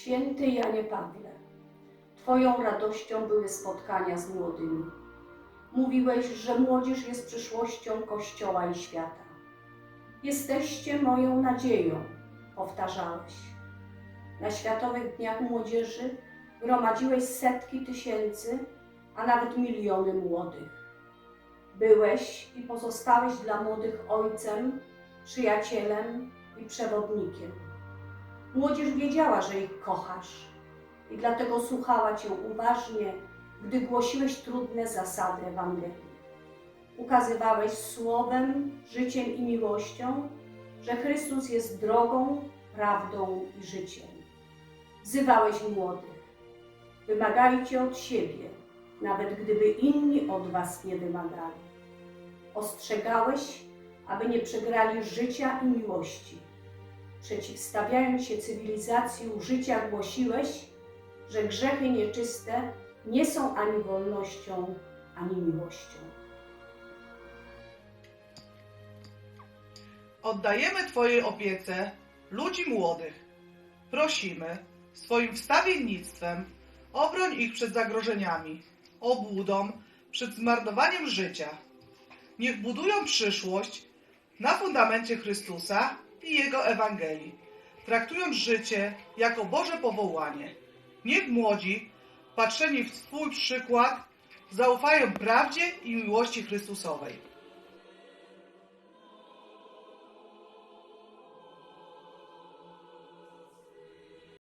Święty Janie Pawle, Twoją radością były spotkania z młodymi. Mówiłeś, że młodzież jest przyszłością Kościoła i świata. Jesteście moją nadzieją, powtarzałeś. Na Światowych Dniach Młodzieży gromadziłeś setki tysięcy, a nawet miliony młodych. Byłeś i pozostałeś dla młodych ojcem, przyjacielem i przewodnikiem. Młodzież wiedziała, że ich kochasz i dlatego słuchała Cię uważnie, gdy głosiłeś trudne zasady Ewangelii. Ukazywałeś słowem, życiem i miłością, że Chrystus jest drogą, prawdą i życiem. Wzywałeś młodych. Wymagajcie od siebie, nawet gdyby inni od Was nie wymagali. Ostrzegałeś, aby nie przegrali życia i miłości. Przeciwstawiając się cywilizacji użycia, głosiłeś, że grzechy nieczyste nie są ani wolnością, ani miłością. Oddajemy Twojej opiece ludzi młodych. Prosimy swoim wstawiennictwem obroń ich przed zagrożeniami, obłudą, przed zmarnowaniem życia. Niech budują przyszłość na fundamencie Chrystusa i Jego Ewangelii, traktując życie jako Boże powołanie. Niech młodzi, patrzeni w Twój przykład, zaufają prawdzie i miłości Chrystusowej.